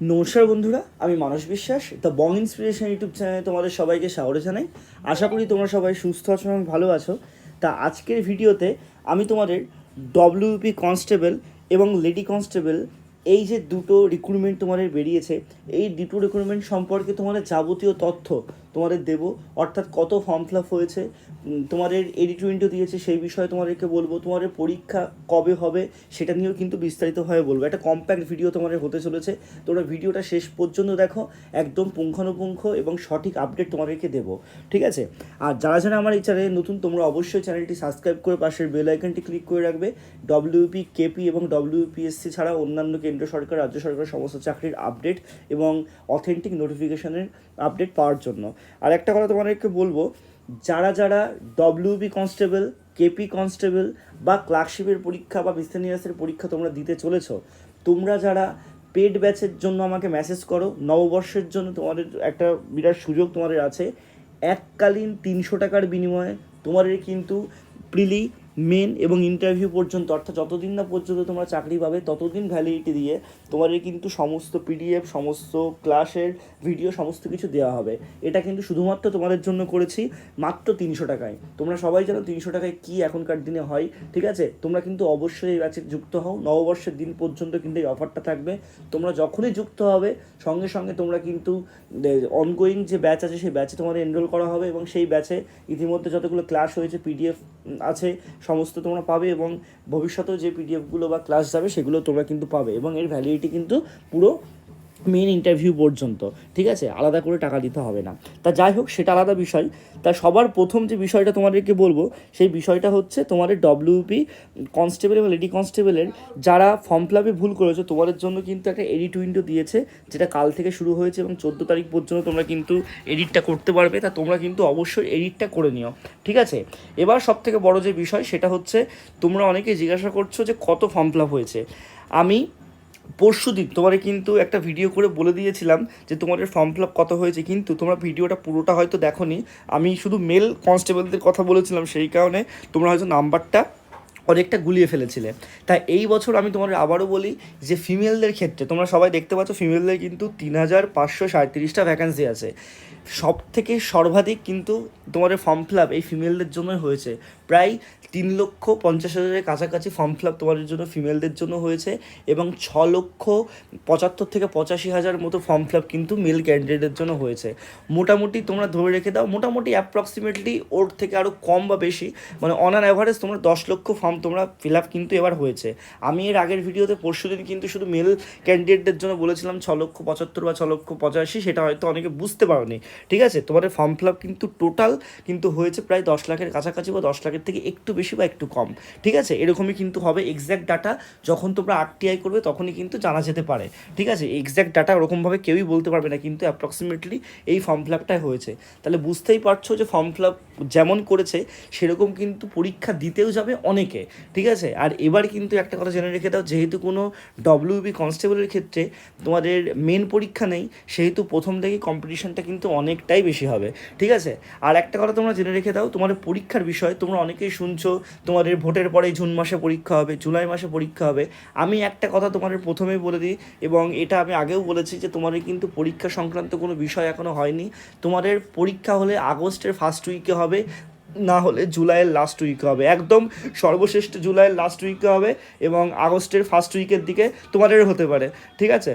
নমস্কার বন্ধুরা, আমি মানস বিশ্বাস দ্য বং ইন্সপিরেশন ইউটিউব চ্যানেলে তোমাদের সবাইকে স্বাগত জানাই। আশা করি তোমরা সবাই সুস্থ আছো এবং ভালো আছো। তা আজকের ভিডিওতে আমি তোমাদের ডব্লিউপি কনস্টেবল এবং লেডি কনস্টেবল এই যে দুটো রিক্রুটমেন্ট তোমাদের বেরিয়েছে, এই দুটো রিক্রুটমেন্ট সম্পর্কে তোমাদের যাবতীয় তথ্য তোমাদের দেব। অর্থাৎ কত ফর্ম ফিল আপ হয়েছে তোমাদের এডিটুইন্টো দিয়েছে, সেই বিষয়ে তোমাদেরকে বলব। তোমাদের পরীক্ষা কবে হবে, সেটা নিয়েও কিন্তু বিস্তারিতভাবে বলব। একটা কম্প্যাক্ট ভিডিও তোমাদের হতে চলেছে। তোমরা ভিডিওটা শেষ পর্যন্ত দেখো, একদম পুঙ্খানুপুঙ্খ এবং সঠিক আপডেট তোমাদেরকে দেবো। ঠিক আছে? আর যারা যারা আমার এই চ্যানেলে নতুন, তোমরা অবশ্যই চ্যানেলটি সাবস্ক্রাইব করে পাশের বেল আইকনটি ক্লিক করে রাখবে। ডব্লিউপি কেপি এবং ডব্লিউপিএসসি ছাড়া অন্যান্য কেন্দ্র সরকার, রাজ্য সরকার সমস্ত চাকরির আপডেট এবং অথেন্টিক নোটিফিকেশনের আপডেট পাওয়ার জন্য। আর একটা কথা তোমাদেরকে বলব, যারা যারা ডব্লিউবি কনস্টেবল কেপি কনস্টেবল বা ক্লার্কশিপের পরীক্ষা বা মিসেনিয়াসের পরীক্ষা তোমরা দিতে চলেছ, তোমরা যারা পেড ব্যাচের জন্য আমাকে মেসেজ করো, নববর্ষের জন্য তোমাদের একটা বিরাট সুযোগ তোমাদের আছে, এককালীন তিনশো টাকার বিনিময়ে তোমাদের কিন্তু প্রিলি মেন এবং ইন্টারভিউ পর্যন্ত, অর্থাৎ যতদিন না পর্যন্ত তোমরা চাকরি পাবে, ততদিন ভ্যালিডিটি দিয়ে তোমাদের কিন্তু সমস্ত পিডিএফ সমস্ত ক্লাসের ভিডিও সমস্ত কিছু দেওয়া হবে। এটা কিন্তু শুধুমাত্র তোমাদের জন্য করেছি, মাত্র তিনশো টাকায়। তোমরা সবাই জানো তিনশো টাকায় কি এখনকার দিনে হয়, ঠিক আছে? তোমরা কিন্তু অবশ্যই এই ব্যাচে যুক্ত হও। নববর্ষের দিন পর্যন্ত কিন্তু এই অফারটা থাকবে। তোমরা যখনই যুক্ত হবে, সঙ্গে সঙ্গে তোমরা কিন্তু অনগোয়িং যে ব্যাচ আছে, সেই ব্যাচে তোমাদের এনরোল করা হবে এবং সেই ব্যাচে ইতিমধ্যে যতগুলো ক্লাস হয়েছে পিডিএফ আছে সমস্ত তোমরা পাবে এবং ভবিষ্যতেও যে পিডিএফগুলো বা ক্লাস যাবে সেগুলো তোমরা কিন্তু পাবে এবং এর ভ্যালিডিটি কিন্তু পুরো মেন ইন্টারভিউ পর্যন্ত, ঠিক আছে? আলাদা করে টাকা দিতে হবে না। তা যাই হোক, সেটা আলাদা বিষয়। তা সবার প্রথম যে বিষয়টা তোমাদেরকে বলব, সেই বিষয়টা হচ্ছে তোমাদের ডব্লিউপি কনস্টেবল এবং লেডি কনস্টেবলের যারা ফর্ম ফিলাপে ভুল করেছ, তোমাদের জন্য কিন্তু একটা এডিট উইন্ডো দিয়েছে, যেটা কাল থেকে শুরু হয়েছে এবং চোদ্দ তারিখ পর্যন্ত তোমরা কিন্তু এডিটটা করতে পারবে। তা তোমরা কিন্তু অবশ্যই এডিটটা করে নিও, ঠিক আছে? এবার সব থেকে বড় যে বিষয়, সেটা হচ্ছে তোমরা অনেকে জিজ্ঞাসা করছ যে কত ফর্ম ফিল হয়েছে? আমি পরশু দিন তোমারে কিন্তু একটা ভিডিও করে বলে দিয়েছিলাম যে তোমাদের ফর্ম ফিল আপ কত হয়েছে, কিন্তু তোমরা ভিডিওটা পুরোটা হয়তো দেখো আমি শুধু মেল কনস্টেবলদের কথা বলেছিলাম, সেই কারণে তোমরা হয়তো নাম্বারটা অনেকটা গুলিয়ে ফেলেছিলে। তাই এই বছর আমি তোমাদের আবারও বলি যে ফিমেলদের ক্ষেত্রে, তোমরা সবাই দেখতে পাচ্ছ ফিমেলদের কিন্তু তিন হাজার পাঁচশো সাঁত্রিশটা ভ্যাকান্সি আছে। সব থেকে সর্বাধিক কিন্তু তোমাদের ফর্ম ফিল আপ এই ফিমেলদের জন্যই হয়েছে। প্রায় তিন লক্ষ পঞ্চাশ হাজারের কাছাকাছি ফর্ম ফিল আপ তোমাদের জন্য ফিমেলদের জন্য হয়েছে এবং ছ লক্ষ পঁচাত্তর থেকে পঁচাশি হাজার মতো ফর্ম ফিল আপ কিন্তু মেল ক্যান্ডিডেটের জন্য হয়েছে। মোটামুটি তোমরা ধরে রেখে দাও, মোটামুটি অ্যাপ্রক্সিমেটলি ওর থেকে আরও কম বা বেশি মানে অন অ্যান অ্যাভারেজ তোমরা দশ লক্ষ ফর্ম তোমরা ফিল আপ কিন্তু এবার হয়েছে। আমি এর আগের ভিডিওতে পরশু দিন কিন্তু শুধু মেল ক্যান্ডিডেটদের জন্য বলেছিলাম ছ লক্ষ পঁচাত্তর বা ছ লক্ষ পঁচাশি, সেটা হয়তো অনেকে বুঝতে পারোনি। ঠিক আছে? তোমাদের ফর্ম ফিল আপ কিন্তু টোটাল কিন্তু হয়েছে প্রায় দশ লাখের কাছাকাছি বা দশ লাখের থেকে একটু বেশি বা একটু কম। ঠিক আছে? এরকমই কিন্তু হবে এক্স্যাক্ট ডাটা যখন তোমরা আরটিআই করবে তখনই কিন্তু জানা যেতে পারে। ঠিক আছে? এক্স্যাক্ট ডাটা ওরকমভাবে কেউই বলতে পারবে না, কিন্তু অ্যাপ্রক্সিমেটলি এই ফর্ম ফিল আপটাই হয়েছে। তাহলে বুঝতেই পারছ যে ফর্ম ফিল আপ যেমন করেছে, সেরকম কিন্তু পরীক্ষা দিতেও যাবে অনেকে। ঠিক আছে? আর এবার কিন্তু একটা কথা জেনে রেখে দাও, যেহেতু কোনো ডব্লিউবি কনস্টেবলের ক্ষেত্রে তোমাদের মেন পরীক্ষা নেই, সেহেতু প্রথম থেকেই কম্পিটিশনটা কিন্তু অনেকটাই বেশি হবে, ঠিক আছে? আর একটা কথা তোমরা জেনে রেখে দাও, তোমাদের পরীক্ষার বিষয় তোমরা অনেকেই শুনছো, তোমাদের ভোটের পরেই জুন মাসে পরীক্ষা হবে, জুলাই মাসে পরীক্ষা হবে। আমি একটা কথা তোমাদের প্রথমেই বলে দিই, এবং এটা আমি আগেও বলেছি যে তোমাদের কিন্তু পরীক্ষা সংক্রান্ত কোনো বিষয় এখনও হয়নি। তোমাদের পরীক্ষা হলে আগস্টের ফার্স্ট উইকে হবে না হলে জুলাইয়ের লাস্ট উইকে হবে। একদম সর্বশ্রেষ্ঠ জুলাইয়ের লাস্ট উইকে হবে এবং আগস্টের ফার্স্ট উইকের দিকে তোমাদের হতে পারে। ঠিক আছে?